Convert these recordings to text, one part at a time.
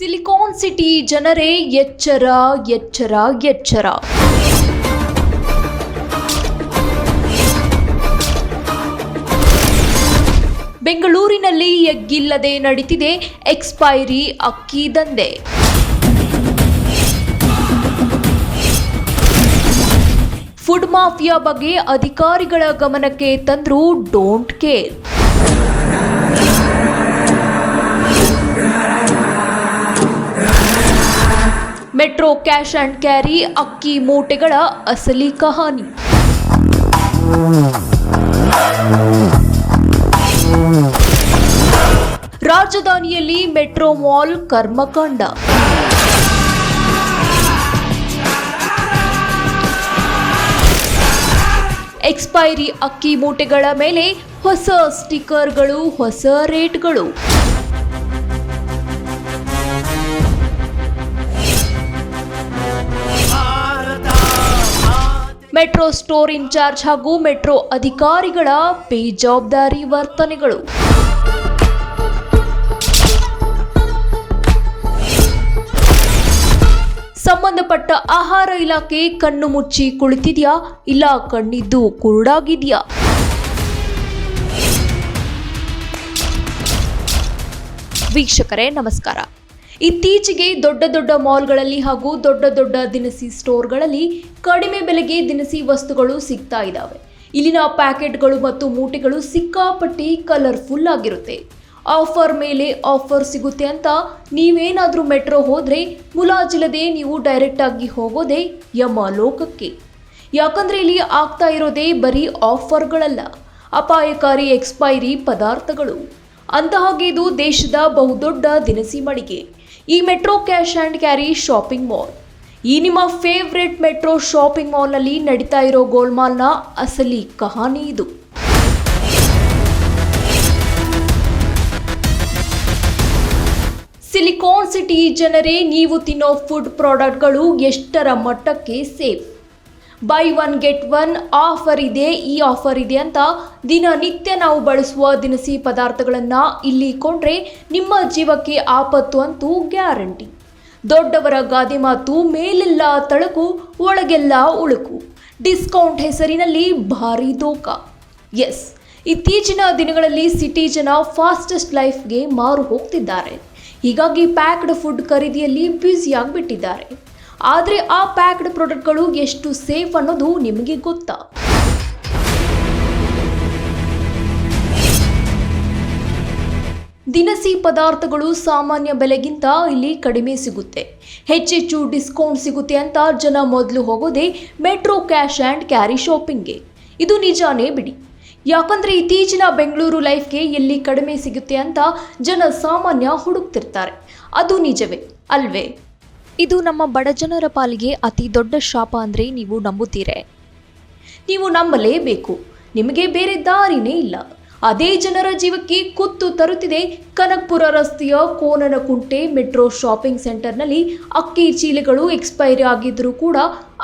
Silicon city ಜನರೇ ಎಚ್ಚರ ಎಚ್ಚರ ಎಚ್ಚರ. ಬೆಂಗಳೂರಿನಲ್ಲಿ ಎಗ್ಗಿಲ್ಲದೆ ನಡೀತಿದೆ ಎಕ್ಸ್ಪೈರಿ ಅಕ್ಕಿ ದಂಧೆ. ಫುಡ್ ಮಾಫಿಯಾ ಬಗ್ಗೆ ಅಧಿಕಾರಿಗಳ ಗಮನಕ್ಕೆ ತಂದ್ರೂ don't care. Metro cash and carry, ಅಕ್ಕಿ ಮೂಟೆಗಳ ಅಸಲಿ ಕಹಾನಿ. ರಾಜಧಾನಿಯಲ್ಲಿ ಮೆಟ್ರೋ ಮಾಲ್ ಕರ್ಮಕಾಂಡ. ಎಕ್ಸ್ಪೈರಿ ಅಕ್ಕಿ ಮೂಟೆಗಳ ಮೇಲೆ ಹೊಸ ಸ್ಟಿಕ್ಕರ್ಗಳು ಹೊಸ ರೇಟ್ಗಳು. ಮೆಟ್ರೋ ಸ್ಟೋರ್ ಇನ್ಚಾರ್ಜ್ ಹಾಗೂ ಮೆಟ್ರೋ ಅಧಿಕಾರಿಗಳ ಬೇಜವಾಬ್ದಾರಿ ವರ್ತನೆಗಳು. ಸಂಬಂಧಪಟ್ಟ ಆಹಾರ ಇಲಾಖೆ ಕಣ್ಣು ಮುಚ್ಚಿ ಕುಳಿತಿದೆಯಾ? ಇಲ್ಲ, ಕಣ್ಣಿದ್ದು ಕುರುಡಾಗಿದೆಯಾ? ವೀಕ್ಷಕರೇ, ನಮಸ್ಕಾರ. ಇತ್ತೀಚೆಗೆ ದೊಡ್ಡ ದೊಡ್ಡ ಮಾಲ್ಗಳಲ್ಲಿ ಹಾಗೂ ದೊಡ್ಡ ದೊಡ್ಡ ದಿನಸಿ ಸ್ಟೋರ್ಗಳಲ್ಲಿ ಕಡಿಮೆ ಬೆಲೆಗೆ ದಿನಸಿ ವಸ್ತುಗಳು ಸಿಗ್ತಾ ಇದ್ದಾವೆ ಇಲ್ಲಿನ ಪ್ಯಾಕೆಟ್ಗಳು ಮತ್ತು ಮೂಟೆಗಳು ಸಿಕ್ಕಾಪಟ್ಟಿ ಕಲರ್ಫುಲ್ ಆಗಿರುತ್ತೆ. ಆಫರ್ ಮೇಲೆ ಆಫರ್ ಸಿಗುತ್ತೆ ಅಂತ ನೀವೇನಾದರೂ ಮೆಟ್ರೋ ಹೋದರೆ ಮುಲಾಜಿಲ್ಲದೆ ನೀವು ಡೈರೆಕ್ಟ್ ಆಗಿ ಹೋಗೋದೇ ಯಮ ಲೋಕಕ್ಕೆ ಯಾಕಂದರೆ ಇಲ್ಲಿ ಆಗ್ತಾ ಇರೋದೇ ಬರೀ ಆಫರ್ಗಳಲ್ಲ, ಅಪಾಯಕಾರಿ ಎಕ್ಸ್ಪೈರಿ ಪದಾರ್ಥಗಳು. ಅಂತಹಾಗೆ ಇದು ದೇಶದ ಬಹುದೊಡ್ಡ ದಿನಸಿ ಮಳಿಗೆ. ಈ metro cash and carry shopping mall. ಈ ನಿಮ್ಮ ಫೇವ್ರೆಟ್ ಮೆಟ್ರೋ ಶಾಪಿಂಗ್ ಮಾಲ್ನಲ್ಲಿ ನಡೀತಾ ಇರೋ ಗೋಲ್ಮಾಲ್ನ ಅಸಲಿ ಕಹಾನಿ ಇದು. ಸಿಲಿಕಾನ್ ಸಿಟಿ ಜನರೇ, ನೀವು ತಿನ್ನೋ ಫುಡ್ ಪ್ರಾಡಕ್ಟ್ಗಳು ಎಷ್ಟರ ಮಟ್ಟಕ್ಕೆ safe? Buy one get one offer ಇದೆ, ಈ ಆಫರ್ ಇದೆ ಅಂತ ದಿನನಿತ್ಯ ನಾವು ಬಳಸುವ ದಿನಸಿ ಪದಾರ್ಥಗಳನ್ನು ಇಲ್ಲಿ ಕೊಂಡ್ರೆ ನಿಮ್ಮ ಜೀವಕ್ಕೆ ಆಪತ್ತು ಅಂತೂ ಗ್ಯಾರಂಟಿ. ದೊಡ್ಡವರ ಗಾದೆ ಮಾತು, ಮೇಲೆಲ್ಲ ತಳಕು, ಒಳಗೆಲ್ಲ ಉಳುಕು. ಡಿಸ್ಕೌಂಟ್ ಹೆಸರಿನಲ್ಲಿ ಭಾರಿ ದೋಖ ಎಸ್ ಇತ್ತೀಚಿನ ದಿನಗಳಲ್ಲಿ ಸಿಟಿ ಜನ ಫಾಸ್ಟೆಸ್ಟ್ ಲೈಫ್ಗೆ ಮಾರು ಹೋಗ್ತಿದ್ದಾರೆ. ಹೀಗಾಗಿ ಪ್ಯಾಕ್ಡ್ ಫುಡ್ ಖರೀದಿಯಲ್ಲಿ ಬ್ಯುಸಿಯಾಗಿ ಬಿಟ್ಟಿದ್ದಾರೆ ಆದರೆ ಆ ಪ್ಯಾಕ್ಡ್ ಪ್ರಾಡಕ್ಟ್ಗಳು ಎಷ್ಟು ಸೇಫ್ ಅನ್ನೋದು ನಿಮಗೆ ಗೊತ್ತಾ? ದಿನಸಿ ಪದಾರ್ಥಗಳು ಸಾಮಾನ್ಯ ಬೆಲೆಗಿಂತ ಇಲ್ಲಿ ಕಡಿಮೆ ಸಿಗುತ್ತೆ. ಹೆಚ್ಚೆಚ್ಚು ಡಿಸ್ಕೌಂಟ್ ಸಿಗುತ್ತೆ ಅಂತ ಜನ ಮೊದಲು ಹೋಗೋದೇ ಮೆಟ್ರೋ ಕ್ಯಾಶ್ ಆ್ಯಂಡ್ ಕ್ಯಾರಿ ಶಾಪಿಂಗ್ಗೆ. ಇದು ನಿಜಾನೇ ಬಿಡಿ. ಯಾಕಂದ್ರೆ ಇತ್ತೀಚಿನ ಬೆಂಗಳೂರು ಲೈಫ್ಗೆ ಎಲ್ಲಿ ಕಡಿಮೆ ಸಿಗುತ್ತೆ ಅಂತ ಜನ ಸಾಮಾನ್ಯ ಹುಡುಕ್ತಿರ್ತಾರೆ. ಅದು ನಿಜವೇ, ಅಲ್ವೇ? ಇದು ನಮ್ಮ ಬಡ ಜನರ ಪಾಲಿಗೆ ಅತಿ ದೊಡ್ಡ ಶಾಪ ಅಂದರೆ ನೀವು ನಂಬುತ್ತೀರೆ. ನೀವು ನಂಬಲೇಬೇಕು. ನಿಮಗೆ ಬೇರೆ ದಾರಿನೇ ಇಲ್ಲ. ಅದೇ ಜನರ ಜೀವಕ್ಕೆ ಕುತ್ತು ತರುತ್ತಿದೆ ಕನಕ್ಪುರ ರಸ್ತೆಯ ಕೋನನಕುಂಟೆ ಮೆಟ್ರೋ ಶಾಪಿಂಗ್ ಸೆಂಟರ್ನಲ್ಲಿ ಅಕ್ಕಿ ಚೀಲಗಳು ಎಕ್ಸ್ಪೈರಿ ಆಗಿದ್ದರೂ ಕೂಡ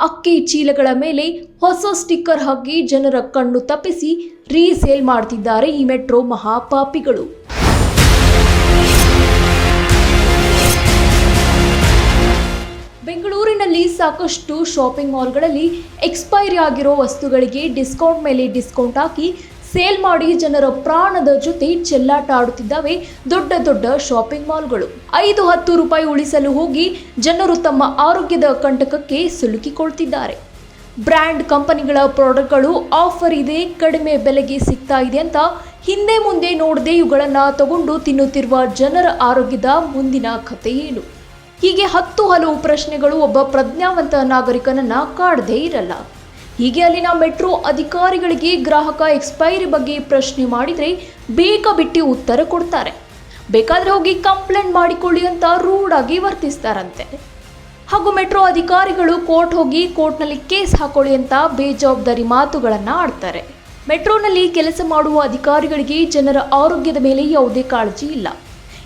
ಅಕ್ಕಿ ಚೀಲಗಳ ಮೇಲೆ ಹೊಸ ಸ್ಟಿಕ್ಕರ್ ಹಾಕಿ ಜನರ ಕಣ್ಣು ತಪ್ಪಿಸಿ ರೀಸೇಲ್ ಮಾಡ್ತಿದ್ದಾರೆ ಈ ಮೆಟ್ರೋ ಮಹಾಪಾಪಿಗಳು. ಸಾಕಷ್ಟು ಶಾಪಿಂಗ್ ಮಾಲ್ಗಳಲ್ಲಿ ಎಕ್ಸ್ಪೈರಿ ಆಗಿರೋ ವಸ್ತುಗಳಿಗೆ ಡಿಸ್ಕೌಂಟ್ ಮೇಲೆ ಡಿಸ್ಕೌಂಟ್ ಹಾಕಿ ಸೇಲ್ ಮಾಡಿ ಜನರ ಪ್ರಾಣದ ಜೊತೆ ಚೆಲ್ಲಾಟ ಆಡುತ್ತಿದ್ದಾವೆ ದೊಡ್ಡ ದೊಡ್ಡ ಶಾಪಿಂಗ್ ಮಾಲ್ಗಳು. ಐದು ಹತ್ತು ರೂಪಾಯಿ ಉಳಿಸಲು ಹೋಗಿ ಜನರು ತಮ್ಮ ಆರೋಗ್ಯದ ಕಂಟಕಕ್ಕೆ ಸಿಲುಕಿಕೊಳ್ತಿದ್ದಾರೆ. ಬ್ರ್ಯಾಂಡ್ ಕಂಪನಿಗಳ ಪ್ರಾಡಕ್ಟ್ಗಳು ಆಫರ್ ಇದೆ, ಕಡಿಮೆ ಬೆಲೆಗೆ ಸಿಗ್ತಾ ಇದೆ ಅಂತ ಹಿಂದೆ ಮುಂದೆ ನೋಡದೆ ಇವುಗಳನ್ನು ತಗೊಂಡು ತಿನ್ನುತ್ತಿರುವ ಜನರ ಆರೋಗ್ಯದ ಮುಂದಿನ ಕಥೆ ಏನು? ಹೀಗೆ ಹತ್ತು ಹಲವು ಪ್ರಶ್ನೆಗಳು ಒಬ್ಬ ಪ್ರಜ್ಞಾವಂತ ನಾಗರಿಕನನ್ನ ಕಾಡದೇ ಇರಲ್ಲ. ಹೀಗೆ ಅಲ್ಲಿನ ಮೆಟ್ರೋ ಅಧಿಕಾರಿಗಳಿಗೆ ಗ್ರಾಹಕ ಎಕ್ಸ್ಪೈರಿ ಬಗ್ಗೆ ಪ್ರಶ್ನೆ ಮಾಡಿದರೆ ಬೇಗ ಬಿಟ್ಟು ಉತ್ತರ ಕೊಡ್ತಾರೆ. ಬೇಕಾದ್ರೆ ಹೋಗಿ ಕಂಪ್ಲೇಂಟ್ ಮಾಡಿಕೊಳ್ಳಿ ಅಂತ ರೂಢಾಗಿ ವರ್ತಿಸ್ತಾರಂತೆ. ಹಾಗೂ ಮೆಟ್ರೋ ಅಧಿಕಾರಿಗಳು ಕೋರ್ಟ್ ಹೋಗಿ ಕೋರ್ಟ್ನಲ್ಲಿ ಕೇಸ್ ಹಾಕೊಳ್ಳಿ ಅಂತ ಬೇಜವಾಬ್ದಾರಿ ಮಾತುಗಳನ್ನು ಆಡ್ತಾರೆ. ಮೆಟ್ರೋನಲ್ಲಿ ಕೆಲಸ ಮಾಡುವ ಅಧಿಕಾರಿಗಳಿಗೆ ಜನರ ಆರೋಗ್ಯದ ಮೇಲೆ ಯಾವುದೇ ಕಾಳಜಿ ಇಲ್ಲ.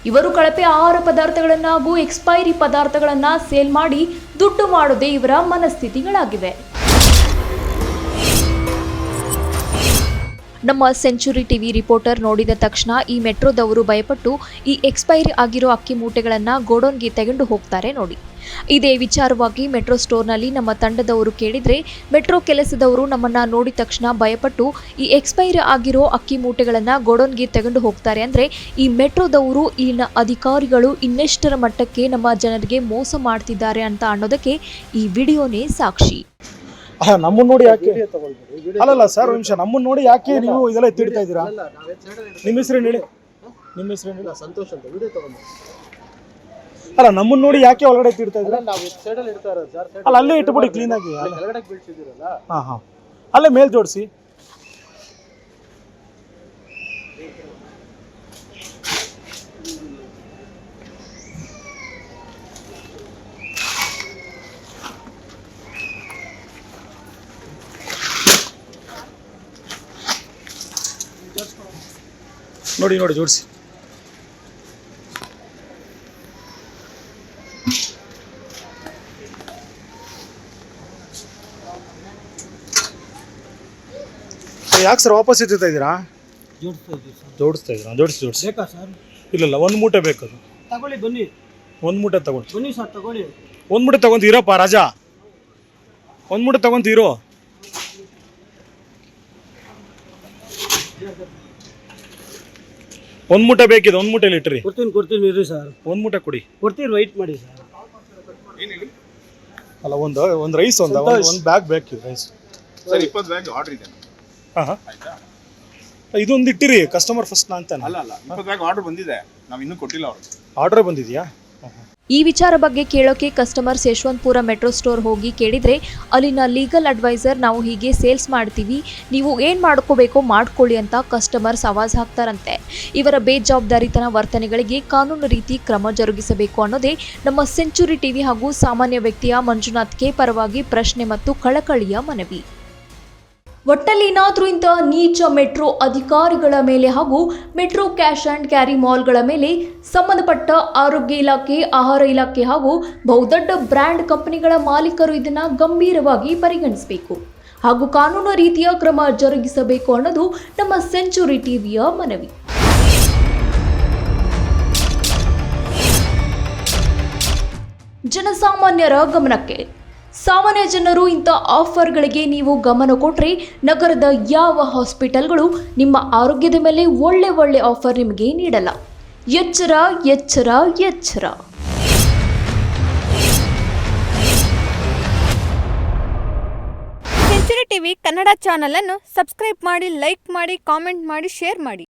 ಇವರು ಕಳಪೆ ಆಹಾರ ಪದಾರ್ಥಗಳನ್ನು ಹಾಗೂ ಎಕ್ಸ್ಪೈರಿ ಪದಾರ್ಥಗಳನ್ನು ಸೇಲ್ ಮಾಡಿ ದುಡ್ಡು ಮಾಡೋದೇ ಇವರ ಮನಸ್ಥಿತಿಗಳಾಗಿವೆ. ನಮ್ಮ ಸೆಂಚುರಿ ಟಿವಿ ರಿಪೋರ್ಟರ್ ನೋಡಿದ ತಕ್ಷಣ ಈ ಮೆಟ್ರೋದವರು ಭಯಪಟ್ಟು ಈ ಎಕ್ಸ್ಪೈರಿ ಆಗಿರೋ ಅಕ್ಕಿ ಮೂಟೆಗಳನ್ನು ಗೋಡೌನ್ಗೆ ತೆಗೆದು ಹೋಗ್ತಾರೆ ನೋಡಿ. ಇದೇ ವಿಚಾರವಾಗಿ ಮೆಟ್ರೋ ಸ್ಟೋರ್ನಲ್ಲಿ ನಮ್ಮ ತಂಡದವರು ಕೇಳಿದರೆ ಮೆಟ್ರೋ ಕೆಲಸದವರು ನಮ್ಮನ್ನ ನೋಡಿದ ತಕ್ಷಣ ಭಯಪಟ್ಟು ಈ ಎಕ್ಸ್ಪೈರ್ ಆಗಿರೋ ಅಕ್ಕಿ ಮೂಟೆಗಳನ್ನು ಗೋಡೌನ್ಗೆ ತಗೊಂಡು ಹೋಗ್ತಾರೆ. ಅಂದರೆ ಈ ಮೆಟ್ರೋದವರು ಇಲ್ಲಿನ ಅಧಿಕಾರಿಗಳು ಇನ್ನೆಷ್ಟರ ಮಟ್ಟಕ್ಕೆ ನಮ್ಮ ಜನರಿಗೆ ಮೋಸ ಮಾಡ್ತಿದ್ದಾರೆ ಅಂತ ಅನ್ನೋದಕ್ಕೆ ಈ ವಿಡಿಯೋನೇ ಸಾಕ್ಷಿ. ಅಲ್ಲ ನಮ್ಮನ್ನ ನೋಡಿ ಯಾಕೆ? ಅಲ್ಲಲ್ಲ ಸರ್ ಒಂದು ನಿಮಿಷ. ನಮ್ಮನ್ನ ನೋಡಿ ಯಾಕೆ ನೀವು ಇದೆಲ್ಲ ಎತ್ತಿಡ್ತಾ ಇದ್ದೀರಾ? ನಿಮ್ಮ ಹೆಸರು ಹೇಳಿ? ನಿಮ್ಮ ಹೆಸರು ಹೇಳಿ? ಸಂತೋಷ ಅಂತ. ವಿಡಿಯೋ ತಗೊಂಡು. ಅಲ್ಲ ನಮ್ಮನ್ನ ನೋಡಿ ಯಾಕೆ ಒಳಗಡೆ ತಿರ್ತಾ ಇದ್ದೀರಾ? ನಾವು ಸೈಡ್ ಅಲ್ಲಿ ಇಡ್ತಾ ಇರೋದು ಸರ್ ಅಲ್ಲ ಅಲ್ಲೇ ಇಟ್ಬಿಡಿ ಕ್ಲೀನ್ ಆಗಿ ಕೆಳಗಡೆ ಬೀಳ್ಸಿದಿರಲ್ಲ ಹಾ ಹಾ. ಅಲ್ಲೇ ಮೇಲ್ ಜೋಡಿಸಿ. ನೋಡಿ ನೋಡಿ ಜೋಡಿಸಿ. ಯಾಕೆ ಸರ್ ವಾಪಸ್ ಎತ್ತಿರ್ತಾ ಇದ್ದೀರಾ? ಜೋಡಿಸ್ತಾ ಇದ್ದೀವಿ ಸರ್. ಜೋಡಿಸ್ತಾ ಇದ್ದೀರಾ? ಜೋಡಿಸಿ ಜೋಡಿಸಿ. ಬೇಕಾ ಸರ್? ಇಲ್ಲಲ್ಲ ಒಂದು ಮೂಟೆ ಬೇಕದು ತಗೊಳ್ಳಿ ಬನ್ನಿ. ಒಂದು ಮೂಟೆ ತಗೊಳ್ಳಿ. ಬನ್ನಿ ಸರ್ ತಗೊಳ್ಳಿ. ಒಂದು ಮೂಟೆ ತಗೊಂತೀರಪ್ಪ ರಾಜ. ಒಂದು ಮೂಟೆ ತಗೊಂತೀರೋ ಒಂದು ಮೂಟೆ ಬೇಕಿದೆ ಒಂದು ಮೂಟೆಲಿ ಇಟ್ರಿ. ಕೊಡ್ತೀನಿ ಕೊಡ್ತೀನಿ ಇರಿ ಸರ್. ಒಂದು ಮೂಟೆ ಕೊಡಿ. ಕೊಡ್ತೀನಿ ವೈಟ್ ಮಾಡಿ ಸರ್. ಅಲ್ಲ ಒಂದು ಒಂದು ರೈಸ್ ಒಂದು. ಒಂದು ಬ್ಯಾಗ್ ಬೇಕು ರೈಸ್ ಸರ್ ಇಪ್ಪತ್ತು ಬ್ಯಾಗ್ ಆರ್ಡ್ರ್ ಇದೆ. ಹಾಂ ಇದೊಂದು ಇಟ್ಟಿರಿ ಕಸ್ಟಮರ್ ಫಸ್ಟ್ ಅಂತಾನೆ. ಅಲ್ಲ ಅಲ್ಲ ಇಪ್ಪತ್ತು ಬ್ಯಾಗ್ ಆರ್ಡರ್ ಬಂದಿದೆ. ನಾವು ಇನ್ನೂ ಕೊಟ್ಟಿಲ್ಲ ಅವ್ರಿಗೆ ಆರ್ಡರ್ ಬಂದಿದೆಯಾ? ಈ ವಿಚಾರ ಬಗ್ಗೆ ಕೇಳೋಕೆ ಕಸ್ಟಮರ್ ಯಶವಂತಪುರ ಮೆಟ್ರೋ ಸ್ಟೋರ್ ಹೋಗಿ ಕೇಳಿದ್ರೆ ಅಲ್ಲಿನ ಲೀಗಲ್ ಅಡ್ವೈಸರ್ ನಾವು ಹೀಗೆ ಸೇಲ್ಸ್ ಮಾಡ್ತೀವಿ ನೀವು ಏನು ಮಾಡ್ಕೋಬೇಕೋ ಮಾಡ್ಕೊಳ್ಳಿ ಅಂತ ಕಸ್ಟಮರ್ಸ್ ಆವಾಜ್ ಹಾಕ್ತಾರಂತೆ. ಇವರ ಬೇಜವಾಬ್ದಾರಿತನ ವರ್ತನೆಗಳಿಗೆ ಕಾನೂನು ರೀತಿ ಕ್ರಮ ಜರುಗಿಸಬೇಕು ಅನ್ನೋದೇ ನಮ್ಮ ಸೆಂಚುರಿ ಟಿವಿ ಹಾಗೂ ಸಾಮಾನ್ಯ ವ್ಯಕ್ತಿಯ ಮಂಜುನಾಥ್ ಕೆ ಪರವಾಗಿ ಪ್ರಶ್ನೆ ಮತ್ತು ಕಳಕಳಿಯ ಮನವಿ. ಒಟ್ಟಲ್ಲಿ ಏನಾದರೂ ಇಂಥ ನೀಚ ಮೆಟ್ರೋ ಅಧಿಕಾರಿಗಳ ಮೇಲೆ ಹಾಗೂ ಮೆಟ್ರೋ ಕ್ಯಾಶ್ ಆ್ಯಂಡ್ ಕ್ಯಾರಿ ಮಾಲ್ಗಳ ಮೇಲೆ ಸಂಬಂಧಪಟ್ಟ ಆರೋಗ್ಯ ಇಲಾಖೆ, ಆಹಾರ ಇಲಾಖೆ ಹಾಗೂ ಬಹುದೊಡ್ಡ ಬ್ರ್ಯಾಂಡ್ ಕಂಪನಿಗಳ ಮಾಲೀಕರು ಇದನ್ನು ಗಂಭೀರವಾಗಿ ಪರಿಗಣಿಸಬೇಕು. ಹಾಗೂ ಕಾನೂನು ರೀತಿಯ ಕ್ರಮ ಜರುಗಿಸಬೇಕು ಅನ್ನೋದು ನಮ್ಮ ಸೆಂಚುರಿ ಟಿವಿಯ ಮನವಿ. ಜನಸಾಮಾನ್ಯರ ಗಮನಕ್ಕೆ ಸಾಮಾನ್ಯ ಜನರು ಇಂಥ ಆಫರ್ಗಳಿಗೆ ನೀವು ಗಮನ ಕೊಟ್ಟರೆ ನಗರದ ಯಾವ ಹಾಸ್ಪಿಟಲ್ಗಳು ನಿಮ್ಮ ಆರೋಗ್ಯದ ಮೇಲೆ ಒಳ್ಳೆ ಒಳ್ಳೆ ಆಫರ್ ನಿಮಗೆ ನೀಡಲ್ಲ. ಎಚ್ಚರ ಎಚ್ಚರ ಎಚ್ಚರ. ಟಿವಿ ಕನ್ನಡ ಚಾನೆಲ್ ಅನ್ನು ಸಬ್ಸ್ಕ್ರೈಬ್ ಮಾಡಿ, ಲೈಕ್ ಮಾಡಿ, ಕಾಮೆಂಟ್ ಮಾಡಿ, ಶೇರ್ ಮಾಡಿ.